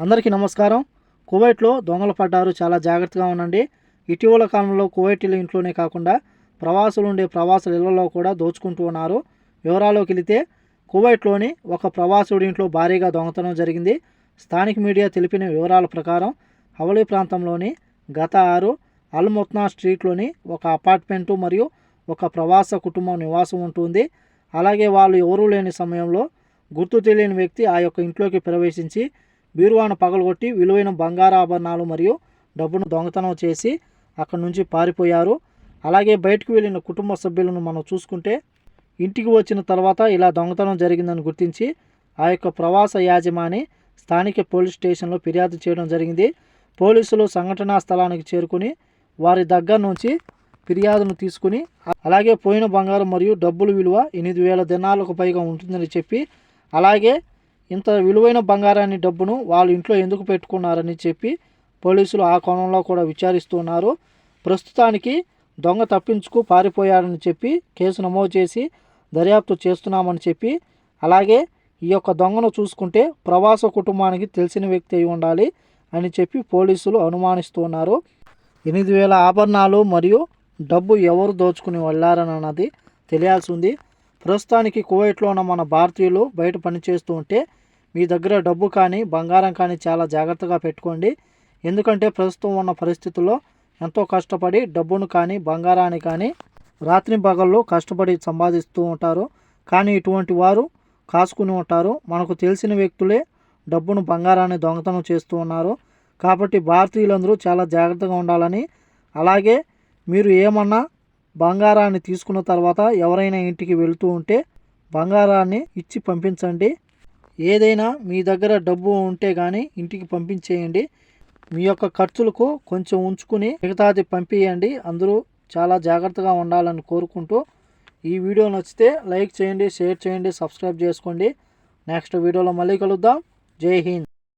అందరికీ నమస్కారం. కువైట్లో దొంగలు పడ్డారు. చాలా జాగ్రత్తగా ఉండండి. ఇటీవల కాలంలో కువైటీల ఇంట్లోనే కాకుండా ప్రవాసులు ఉండే ప్రవాసుల ఇళ్ళలో కూడా దోచుకుంటూ ఉన్నారు. వివరాల్లోకి వెళితే కువైట్లోని ఒక ప్రవాసుడి ఇంట్లో భారీగా దొంగతనం జరిగింది. స్థానిక మీడియా తెలిపిన వివరాల ప్రకారం హవలీ ప్రాంతంలోని గత ఆరు అల్ముత్నా స్ట్రీట్లోని ఒక అపార్ట్మెంటు మరియు ఒక ప్రవాస కుటుంబం నివాసం ఉంటుంది. అలాగే వాళ్ళు ఎవరూ లేని సమయంలో గుర్తు తెలియని వ్యక్తి ఆ యొక్క ఇంట్లోకి ప్రవేశించి బీరువాను పగలగొట్టి విలువైన బంగారాభరణాలు మరియు డబ్బును దొంగతనం చేసి అక్కడి నుంచి పారిపోయారు. అలాగే బయటకు వెళ్ళిన కుటుంబ సభ్యులను మనం చూసుకుంటే ఇంటికి వచ్చిన తర్వాత ఇలా దొంగతనం జరిగిందని గుర్తించి ఆ యొక్క ప్రవాస యాజమాని స్థానిక పోలీస్ స్టేషన్లో ఫిర్యాదు చేయడం జరిగింది. పోలీసులు సంఘటనా స్థలానికి చేరుకుని వారి దగ్గర నుంచి ఫిర్యాదును తీసుకుని అలాగే పోయిన బంగారం మరియు డబ్బుల విలువ ఎనిమిది వేల దినాలకు పైగా ఉంటుందని చెప్పి అలాగే ఇంత విలువైన బంగారాన్ని డబ్బును వాళ్ళ ఇంట్లో ఎందుకు పెట్టుకున్నారని చెప్పి పోలీసులు ఆ కోణంలో కూడా విచారిస్తున్నారు. ప్రస్తుతానికి దొంగ తప్పించుకు పారిపోయాడని చెప్పి కేసు నమోదు చేసి దర్యాప్తు చేస్తున్నామని చెప్పి అలాగే ఈ యొక్క దొంగను చూసుకుంటే ప్రవాస కుటుంబానికి తెలిసిన వ్యక్తి అయి ఉండాలి అని చెప్పి పోలీసులు అనుమానిస్తున్నారు. ఎనిమిది వేల ఆభరణాలు మరియు డబ్బు ఎవరు దోచుకుని వెళ్ళారని అన్నది తెలియాల్సి ఉంది. ప్రస్తుతానికి కువైట్లో ఉన్న మన భారతీయులు బయట పనిచేస్తూ ఉంటే మీ దగ్గర డబ్బు కానీ బంగారం కానీ చాలా జాగ్రత్తగా పెట్టుకోండి. ఎందుకంటే ప్రస్తుతం ఉన్న పరిస్థితుల్లో ఎంతో కష్టపడి డబ్బును కానీ బంగారాన్ని కానీ రాత్రి పగళ్ళు కష్టపడి సంపాదిస్తూ ఉంటారు. కానీ ఇటువంటి వారు కాసుకుని ఉంటారు. మనకు తెలిసిన వ్యక్తులే డబ్బును బంగారాన్ని దొంగతనం చేస్తూ ఉన్నారు. కాబట్టి భారతీయులందరూ చాలా జాగ్రత్తగా ఉండాలని అలాగే మీరు ఏమన్నా బంగారాన్ని తీసుకున్న తర్వాత ఎవరైనా ఇంటికి వెళుతూ ఉంటే బంగారాన్ని ఇచ్చి పంపించండి. ఏదైనా మీ దగ్గర డబ్బు ఉంటే కానీ ఇంటికి పంపించేయండి. మీ యొక్క ఖర్చులకు కొంచెం ఉంచుకుని మిగతాది పంపించండి అందరూ చాలా జాగ్రత్తగా ఉండాలని కోరుకుంటూ ఈ వీడియో నచ్చితే లైక్ చేయండి షేర్ చేయండి సబ్స్క్రైబ్ చేసుకోండి. నెక్స్ట్ వీడియోలో మళ్ళీ కలుద్దాం. జై హింద్.